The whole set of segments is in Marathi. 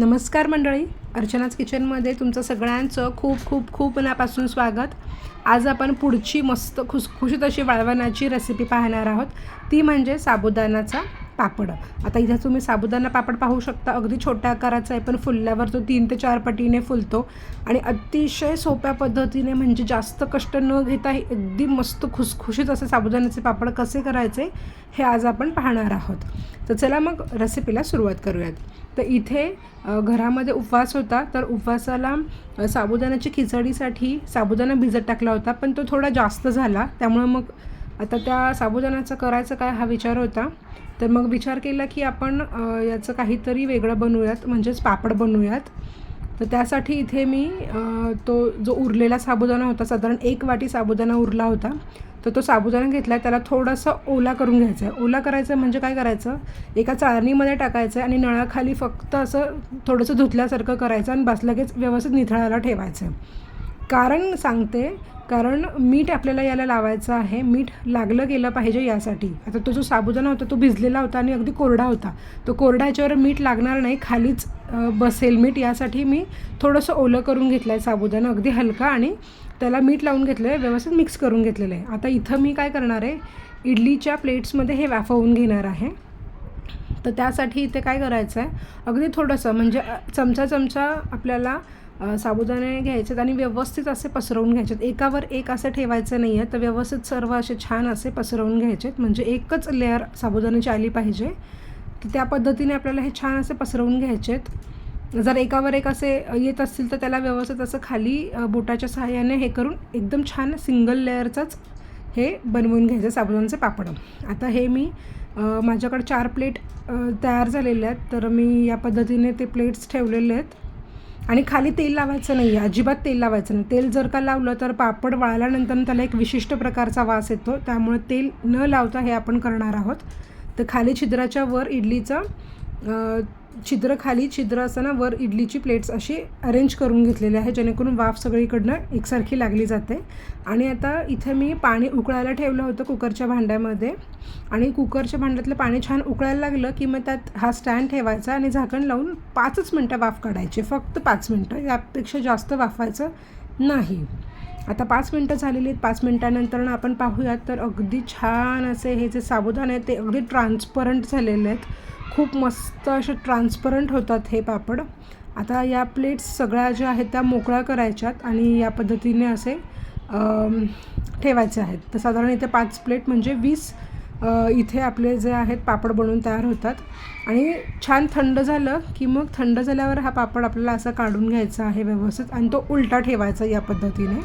नमस्कार मंडळी. अर्चनाच किचनमध्ये तुमचं सगळ्यांचं खूप खूप खूप मनापासून स्वागत. आज आपण पुढची मस्त खुसखुशीत अशी वाळवणाची रेसिपी पाहणार आहोत. ती म्हणजे साबुदाणाचा पापड. आता इथे तुम्ही साबुदाणा पापड पाहू शकता. अगदी छोट्या आकाराचा आहे पण फुलल्यावर तो तीन ते चार पटीने फुलतो. आणि अतिशय सोप्या पद्धतीने म्हणजे जास्त कष्ट न घेता हे अगदी मस्त खुसखुशीत असे साबुदाण्याचे पापड कसे करायचे हे आज आपण पाहणार आहोत. तर चला मग रेसिपीला सुरुवात करूयात. तर इथे घरामध्ये उपवास होता. तर उपवासाला साबुदाण्याची खिचडीसाठी साबुदाणा भिजत टाकला होता पण तो थोडा जास्त झाला. त्यामुळे मग आता त्या साबुदाण्याचं करायचं काय हा विचार होता. तर मग विचार केला की आपण याचं काहीतरी वेगळं बनवूयात म्हणजेच पापड बनवूयात. तर त्यासाठी इथे मी तो जो उरलेला साबुदाणा होता साधारण एक वाटी साबुदाणा उरला होता. तर तो साबुदाणा घेतला त्याला थोडंसं ओला करून घ्यायचं आहे. ओला करायचं म्हणजे काय करायचं? एका चाळणीमध्ये टाकायचं आणि नळाखाली फक्त असं थोडंसं धुतल्यासारखं करायचं आणि बस लगेच व्यवस्थित निथळायला ठेवायचं. कारण सांगते कारण मीठ आपल्याला याला लावायचं आहे. मीठ लागलं गेलं पाहिजे यासाठी. आता तो जो साबुदाणा होता तो भिजलेला होता आणि अगदी कोरडा होता. तो कोरडा याच्यावर मीठ लागणार नाही खालीच बसेल मीठ. यासाठी मी थोडंसं ओलं करून घेतलं आहे साबुदाणा अगदी हलका आणि त्याला मीठ लावून घेतलं आहे व्यवस्थित मिक्स करून घेतलेलं आहे. आता इथं मी काय करणार आहे इडलीच्या प्लेट्समध्ये हे वाफवून घेणार आहे. तर त्यासाठी इथे काय करायचं आहे अगदी थोडंसं म्हणजे चमचा चमचा आपल्याला साबुदाणे घ्यायचेत आणि व्यवस्थित असे पसरवून घ्यायचेत. एकावर एक असं ठेवायचं नाही आहे तर व्यवस्थित सर्व असे छान असे पसरवून घ्यायचेत. म्हणजे एकच लेअर साबुदाण्याची आली पाहिजे. तर त्या पद्धतीने आपल्याला हे छान असे पसरवून घ्यायचेत. जर एकावर एक असे येत असतील तर त्याला व्यवस्थित असं खाली बोटाच्या सहाय्याने हे करून एकदम छान सिंगल लेअरचाच हे बनवून घ्यायचं साबुदाण्याचे पापड. आता हे मी माझ्याकडे चार प्लेट तयार झालेले आहेत. तर मी या पद्धतीने ते प्लेट्स ठेवलेले आहेत. आणि खाली तेल लावायचं नाही आहे अजिबात तेल लावायचं नाही. तेल जर का लावलं तर पापड वाळल्यानंतर त्याला एक विशिष्ट प्रकारचा वास येतो. त्यामुळे तेल न लावता हे आपण करणार आहोत. तर खाली छिद्राच्या वर इडलीचं छिद्र खाली छिद्र असताना वर इडलीची प्लेट्स अशी अरेंज करून घेतलेली आहे जेणेकरून वाफ सगळीकडनं एकसारखी लागली जाते. आणि आता इथे मी पाणी उकळायला ठेवलं होतं कुकरच्या भांड्यामध्ये. आणि कुकरच्या भांड्यातलं पाणी छान उकळायला लागलं की मग त्यात हा स्टँड ठेवायचा आणि झाकण लावून पाचच मिनटं वाफ काढायची. फक्त पाच मिनटं. यापेक्षा जास्त वाफवायचं नाही. आता पाच मिनटं झालेली आहेत. पाच मिनटानंतर आपण पाहूयात तर अगदी छान असे हे जे साबुदाणे आहेत ते अगदी ट्रान्सपरंट झालेले आहेत. खूप मस्त असे ट्रान्सपरंट होतात हे पापड. आता या प्लेट्स सगळ्या ज्या आहेत त्या मोकळ्या करायच्यात आणि या पद्धतीने असे ठेवायचे आहेत. तर साधारण इथे पाच प्लेट म्हणजे वीस इथे आपले जे आहेत पापड बनवून तयार होतात. आणि छान थंड झालं की मग थंड झाल्यावर हा पापड आपल्याला असा काढून घ्यायचा आहे व्यवस्थित आणि तो उलटा ठेवायचा या पद्धतीने.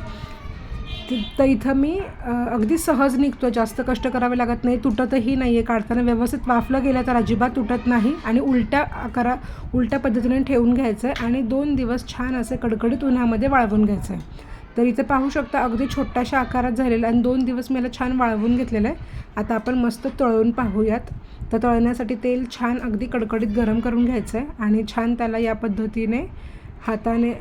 तर इथं मी अगदी सहज निघतो जास्त कष्ट करावे लागत नाही. तुटतही नाही आहे काढताना व्यवस्थित वाफलं गेलं तर अजिबात तुटत नाही. आणि उलट्या आकारा उलट्या पद्धतीने ठेवून घ्यायचं आहे आणि दोन दिवस छान असे कडकडीत उन्हामध्ये वाळवून घ्यायचं आहे तर इथे पाहू शकता अगदी छोट्याशा आकारात झालेलं आणि दोन दिवस मी याला छान वाळवून घेतलेलं आहे. आता आपण मस्त तळून पाहूयात. तर तळण्यासाठी तेल छान अगदी कडकडीत गरम करून घ्यायचं आहे आणि छान त्याला या पद्धतीने हाताने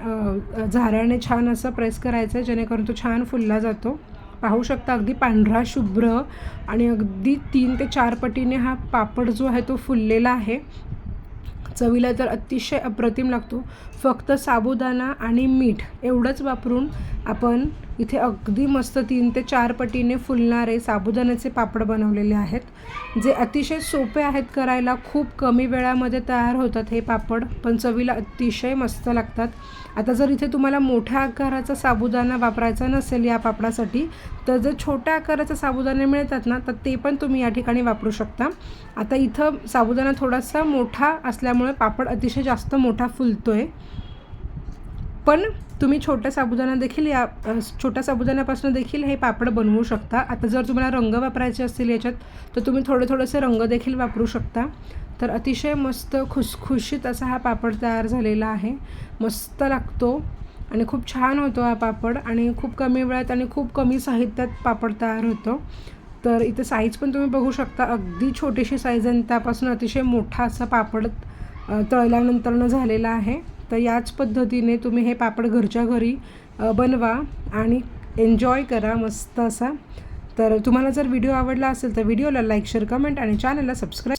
झाऱ्याने छान असं प्रेस करायचं आहे जेणेकरून तो छान फुलला जातो. पाहू शकता अगदी पांढरा शुभ्र आणि अगदी तीन ते चार पटीने हा पापड जो आहे तो फुललेला आहे. चवीला तर अतिशय अप्रतिम लागतो. फक्त साबुदाणा आणि मीठ एवढंच वापरून आपण इथे अगदी मस्त तीन ते चार पटीने फुलणारे साबुदाण्याचे पापड बनवलेले आहेत जे अतिशय सोपे आहेत करायला. खूप कमी वेळामध्ये तयार होतात हे पापड पण चवीला अतिशय मस्त लागतात. आता जर इथे तुम्हाला मोठ्या आकाराचा साबुदाणा वापरायचा नसेल या पापडासाठी तर जे छोट्या आकाराचे साबुदाणे मिळतात ना तर ते पण तुम्ही या ठिकाणी वापरू शकता. आता इथं साबुदाणा थोडासा मोठा असल्यामुळे पापड अतिशय जास्त मोठा फुलतो आहे पण तुम्ही छोट्या साबुदाणा देखील या छोट्या साबुदाण्यापासून देखील हे पापड बनवू शकता. आता जर तुम्हाला रंग वापरायचे असतील याच्यात तर तुम्ही थोडे थोडेसे रंग देखील वापरू शकता. तर अतिशय मस्त खुसखुशीत असा हा पापड तयार झालेला आहे. मस्त लागतो आणि खूप छान होतो हा पापड आणि खूप कमी वेळात आणि खूप कमी साहित्यात पापड तयार होतो. तर इथे साईज पण तुम्ही बघू शकता. अगदी छोटीशी साईज आणि त्यापासून अतिशय मोठा असा पापड तळल्यानंतरनं झालेला आहे. तर याच पद्धतीने तुम्ही हे पापड घरच्या घरी बनवा आणि एन्जॉय करा मस्त असा. तर तुम्हाला जर व्हिडिओ आवडला असेल तर व्हिडिओला लाईक शेअर कमेंट आणि चॅनलला सबस्क्राईब